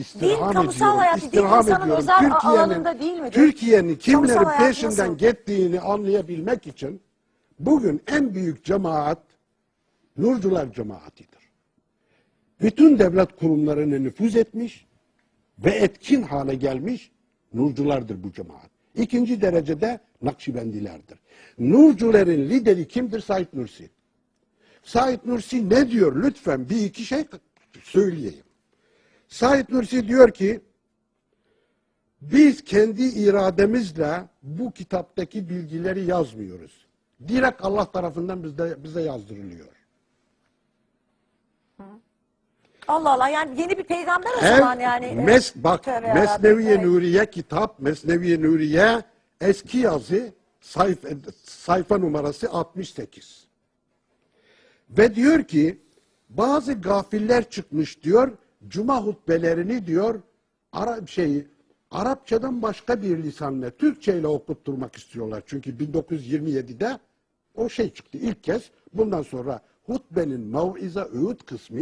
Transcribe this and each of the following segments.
istirham kamusal ediyorum. hayat, din istirham insanın ediyorum. özel alanında değil midir? Türkiye'nin kimlerin peşinden nasıl? gittiğini anlayabilmek için bugün en büyük cemaat Nurcular cemaatidir. Bütün devlet kurumlarına nüfuz etmiş ve etkin hale gelmiş Nurculardır bu cemaat. İkinci derecede Nakşibendilerdir. Nurcuların lideri kimdir? Said Nursi. Said Nursi ne diyor? Lütfen bir iki şey söyleyeyim. Said Nursi diyor ki biz kendi irademizle bu kitaptaki bilgileri yazmıyoruz. Direkt Allah tarafından bize, bize yazdırılıyor. Allah Allah yani yeni bir peygamber o Hem zaman yani. mes, bak tövbe Mesneviye evet. Nuriye kitap, Mesneviye Nuriye eski yazı sayfa, sayfa numarası 68. Ve diyor ki bazı gafiller çıkmış diyor cuma hutbelerini diyor Arap şeyi Arapçadan başka bir lisanla Türkçe ile okutturmak istiyorlar. Çünkü 1927'de o şey çıktı ilk kez. Bundan sonra hutbenin mev'ize öğüt kısmı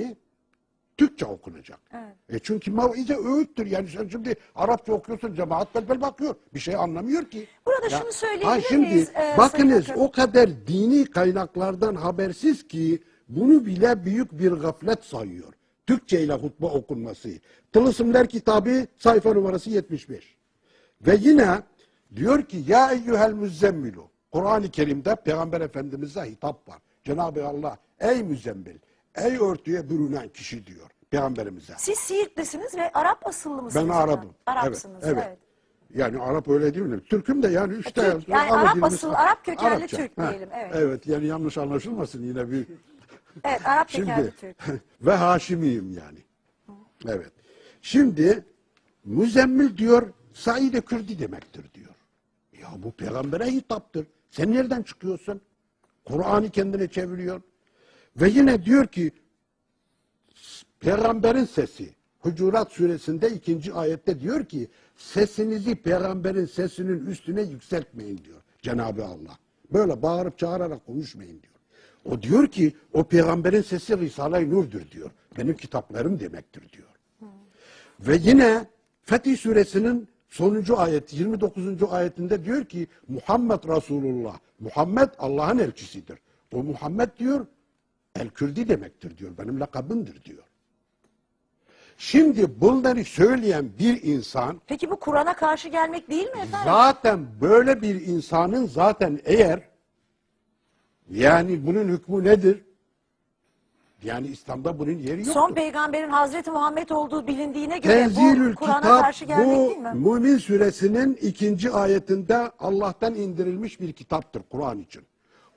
Türkçe okunacak. E çünkü mev'ize öğüttür. Yani sen şimdi Arapça okuyorsun cemaat belbel bakıyor. Bir şey anlamıyor ki. Burada şunu söyleyebilir ha şimdi, miyiz, e, bakınız o kadar dini kaynaklardan habersiz ki bunu bile büyük bir gaflet sayıyor. Türkçe ile hutbe okunması. Tılısımlar kitabı sayfa numarası 75. Ve yine diyor ki ya eyyuhel müzzemmilu. Kur'an-ı Kerim'de Peygamber Efendimiz'e hitap var. Cenab-ı Allah ey müzzemmil, ey örtüye bürünen kişi diyor Peygamberimize. Siz Siirtlisiniz ve Arap asıllı mısınız? Ben? Arap'ım. Arapsınız evet, evet. Yani Arap öyle değil mi? Türk'üm de yani işte. Türk, yani Arap asıllı, Arap kökenli Arapça. Türk diyelim, evet. Evet yani yanlış anlaşılmasın yine bir. Evet Arap Şimdi Türk. ve Haşimiyim yani. Evet. Şimdi müzemmil diyor Said-i Kürdi demektir diyor. Ya bu peygambere hitaptır. Sen nereden çıkıyorsun? Kur'an'ı kendine çeviriyor. Ve yine diyor ki peygamberin sesi Hucurat suresinde ikinci ayette diyor ki sesinizi peygamberin sesinin üstüne yükseltmeyin diyor Cenab-ı Allah. Böyle bağırıp çağırarak konuşmayın diyor. O diyor ki o peygamberin sesi Risale-i Nur'dur diyor. Benim kitaplarım demektir diyor. Ve yine Fetih suresinin sonuncu ayet 29. ayetinde diyor ki Muhammed Resulullah. Muhammed Allah'ın elçisidir. O Muhammed diyor El Kürdi demektir diyor. Benim lakabımdır diyor. Şimdi bunları söyleyen bir insan Peki bu Kur'an'a karşı gelmek değil mi efendim? zaten böyle bir insanın zaten eğer yani bunun hükmü nedir? Yani İslam'da bunun yeri yoktur. Son peygamberin Hazreti Muhammed olduğu bilindiğine göre Tenzilül bu Kur'an'a karşı gelmek bu değil mi? Mümin suresinin ikinci ayetinde Allah'tan indirilmiş bir kitaptır Kur'an için.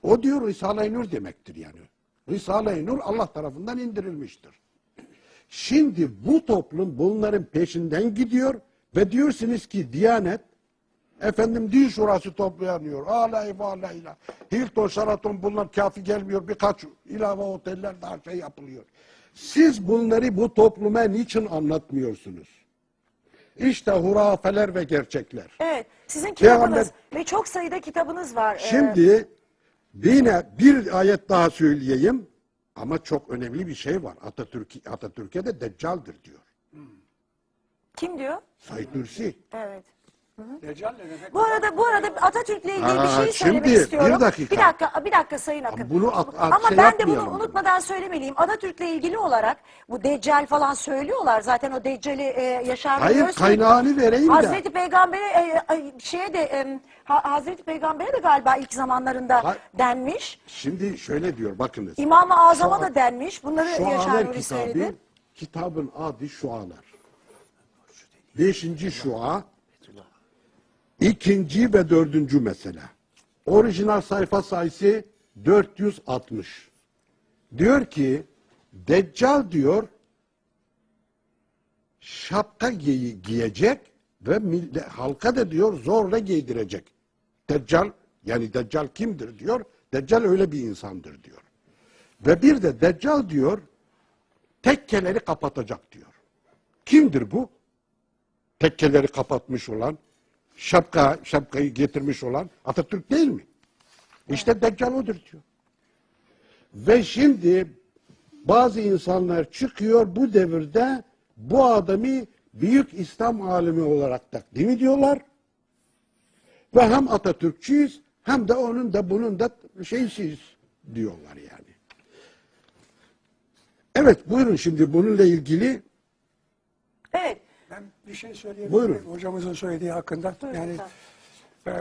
O diyor Risale-i Nur demektir yani. Risale-i Nur Allah tarafından indirilmiştir. Şimdi bu toplum bunların peşinden gidiyor ve diyorsunuz ki Diyanet efendim din şurası toplanıyor. Alay ve alayla. Hilton, Sheraton bunlar kafi gelmiyor. Birkaç ilave oteller daha şey yapılıyor. Siz bunları bu topluma niçin anlatmıyorsunuz? İşte hurafeler ve gerçekler. Evet. Sizin Peygamber- kitabınız ve çok sayıda kitabınız var. Ee, Şimdi yine bir ayet daha söyleyeyim ama çok önemli bir şey var. Atatürk Atatürk'e de deccaldır diyor. kim diyor? Said Nursi. Evet. Bu arada bu arada Atatürk'le ilgili bir Aa, şey söylemek şimdi, istiyorum. bir dakika. Bir dakika, bir dakika Sayın Akın. Bunu at- at- Ama şey ben de bunu unutmadan söylemeliyim. Atatürk'le ilgili olarak bu Deccal falan söylüyorlar. Zaten o Deccal'i e, Yaşar Hayır Öztürk- kaynağını vereyim de. Hazreti Peygamber'e e, e, şeye de e, Ha- Hazreti Peygamber'e de galiba ilk zamanlarında Ha- denmiş. Şimdi şöyle diyor bakınız. İmam-ı Azam'a Şu- da denmiş. Bunları Yaşar Nuri kitabı, kitabın adı Şualar. Beşinci şua, ikinci ve dördüncü mesele. Orijinal sayfa sayısı 460. Diyor ki, Deccal diyor, şapka giy- giyecek ve mille- halka da diyor zorla giydirecek. Deccal, yani Deccal kimdir diyor, Deccal öyle bir insandır diyor. Ve bir de Deccal diyor, tekkeleri kapatacak diyor. Kimdir bu? Tekkeleri kapatmış olan, şapka şapkayı getirmiş olan Atatürk değil mi? İşte Deccal odur diyor. Ve şimdi bazı insanlar çıkıyor bu devirde bu adamı büyük İslam alimi olarak takdim ediyorlar. Ve hem Atatürkçüyüz hem de onun da bunun da şeysiz diyorlar yani. Evet buyurun şimdi bununla ilgili bir şey söyleyebilir Buyurun. hocamızın söylediği hakkında? yani e,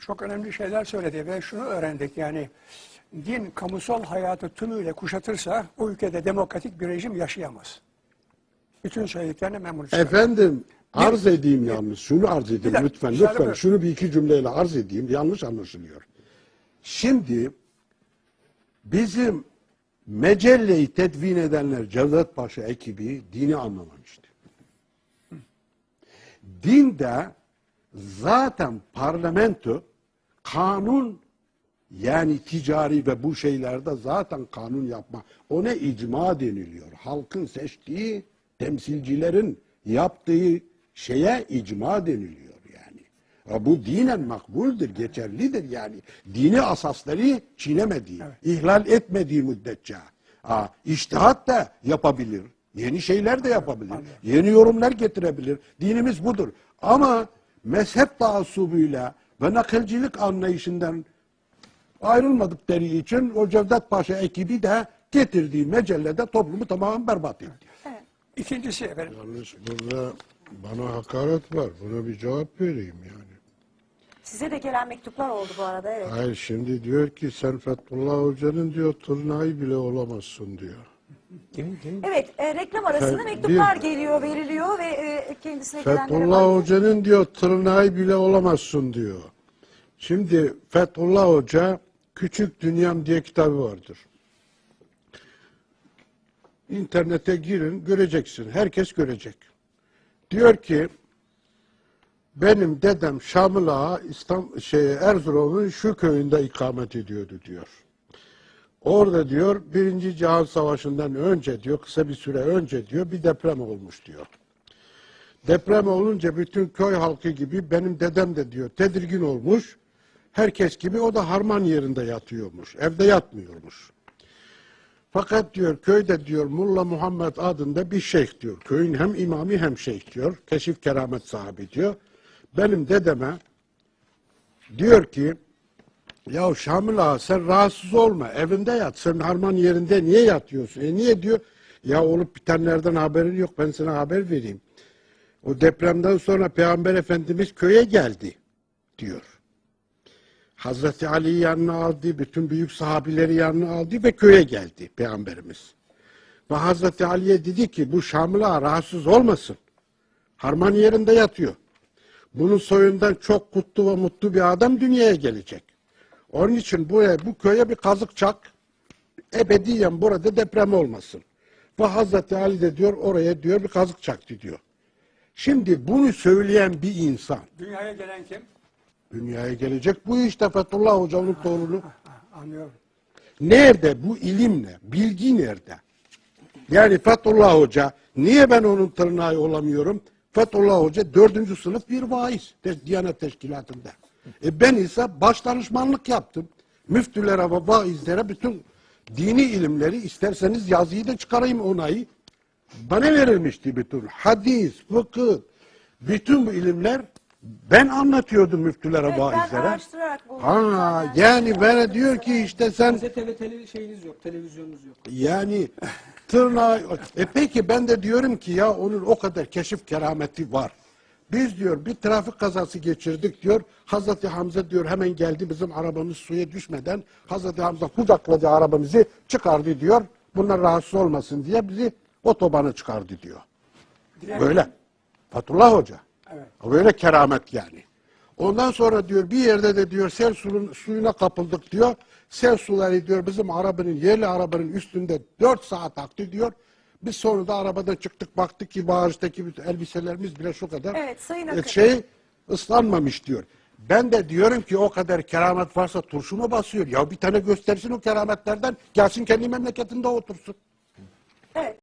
çok önemli şeyler söyledi ve şunu öğrendik yani din kamusal hayatı tümüyle kuşatırsa o ülkede demokratik bir rejim yaşayamaz. Bütün söylediklerine memnun Efendim arz edeyim yalnız. Şunu arz edeyim dakika, lütfen. Lütfen buyurun. şunu bir iki cümleyle arz edeyim. Yanlış anlaşılıyor. Şimdi bizim Mecelle'yi tedvin edenler Cevdet Paşa ekibi dini anlamamıştı. Dinde zaten parlamento kanun yani ticari ve bu şeylerde zaten kanun yapma. Ona icma deniliyor. Halkın seçtiği temsilcilerin yaptığı şeye icma deniliyor yani. Ya bu dinen makbuldür, geçerlidir yani. Dini asasları çiğnemediği, ihlal etmediği müddetçe. Ha, iştihat da yapabilir. Yeni şeyler de yapabilir. Yeni yorumlar getirebilir. Dinimiz budur. Ama mezhep taassubuyla ve nakilcilik anlayışından ayrılmadıkları için o Cevdet Paşa ekibi de getirdiği mecellede toplumu tamamen berbat etti. İkincisi efendim. Yalnız burada bana hakaret var. Buna bir cevap vereyim yani. Size de gelen mektuplar oldu bu arada. Evet. Hayır şimdi diyor ki sen Fethullah Hoca'nın diyor tırnağı bile olamazsın diyor. Evet, e, reklam arasında Fe- mektuplar geliyor, veriliyor ve e, kendisine gelenlere Fethullah bakıyoruz. Hoca'nın diyor tırnağı bile olamazsın diyor. Şimdi Fethullah Hoca Küçük Dünyam diye kitabı vardır. İnternete girin göreceksin. Herkes görecek. Diyor ki benim dedem Şamil Ağa İslam, şey, Erzurum'un şu köyünde ikamet ediyordu diyor. Orada diyor Birinci Cihan Savaşı'ndan önce diyor kısa bir süre önce diyor bir deprem olmuş diyor. Deprem olunca bütün köy halkı gibi benim dedem de diyor tedirgin olmuş. Herkes gibi o da harman yerinde yatıyormuş. Evde yatmıyormuş. Fakat diyor köyde diyor Mulla Muhammed adında bir şeyh diyor. Köyün hem imamı hem şeyh diyor. Keşif keramet sahibi diyor. Benim dedeme diyor ki ya Şamil ağa sen rahatsız olma evinde yat. Sen harman yerinde niye yatıyorsun? E niye diyor? Ya olup bitenlerden haberin yok ben sana haber vereyim. O depremden sonra Peygamber Efendimiz köye geldi diyor. Hazreti Ali'yi yanına aldı, bütün büyük sahabileri yanına aldı ve köye geldi Peygamberimiz. Ve Hazreti Ali'ye dedi ki bu Şamil ağa rahatsız olmasın. Harman yerinde yatıyor. Bunun soyundan çok kutlu ve mutlu bir adam dünyaya gelecek. Onun için buraya, bu köye bir kazık çak. Ebediyen burada deprem olmasın. Ve Hazreti Ali de diyor oraya diyor bir kazık çaktı diyor. Şimdi bunu söyleyen bir insan Dünyaya gelen kim? dünyaya gelecek. Bu işte Fethullah Hoca'nın torunu. Ha, anlıyorum. Nerede bu ilim ne? Bilgi nerede? Yani Fethullah Hoca niye ben onun tırnağı olamıyorum? Fethullah Hoca dördüncü sınıf bir vaiz Diyanet Teşkilatı'nda. E ben ise baş danışmanlık yaptım. Müftülere ve vaizlere bütün dini ilimleri isterseniz yazıyı da çıkarayım onayı. Bana verilmişti bütün hadis, fıkıh, bütün bu ilimler ben anlatıyordum müftülere, Evet, ben vaizlere. araştırarak buldum. Ha, yani bana diyor ki işte sen Gazete ve tele şeyiniz yok, televizyonunuz yok. yani tırnağı... E peki ben de diyorum ki ya onun o kadar keşif kerameti var. Biz diyor bir trafik kazası geçirdik diyor. Hazreti Hamza diyor hemen geldi bizim arabamız suya düşmeden Hazreti Hamza kucakladı arabamızı çıkardı diyor. Bunlar rahatsız olmasın diye bizi otobana çıkardı diyor. Böyle. Fatullah Hoca. Evet. Böyle keramet yani. Ondan sonra diyor bir yerde de diyor sel suyun, suyuna kapıldık diyor. Sel suları diyor bizim arabanın yerli arabanın üstünde 4 saat aktı diyor. Biz sonra da arabadan çıktık baktık ki bağıştaki bütün elbiselerimiz bile şu kadar Evet, Sayın e, Akın. şey ıslanmamış diyor. Ben de diyorum ki o kadar keramet varsa turşu mu basıyor? Ya bir tane göstersin o kerametlerden gelsin kendi memleketinde otursun. Evet.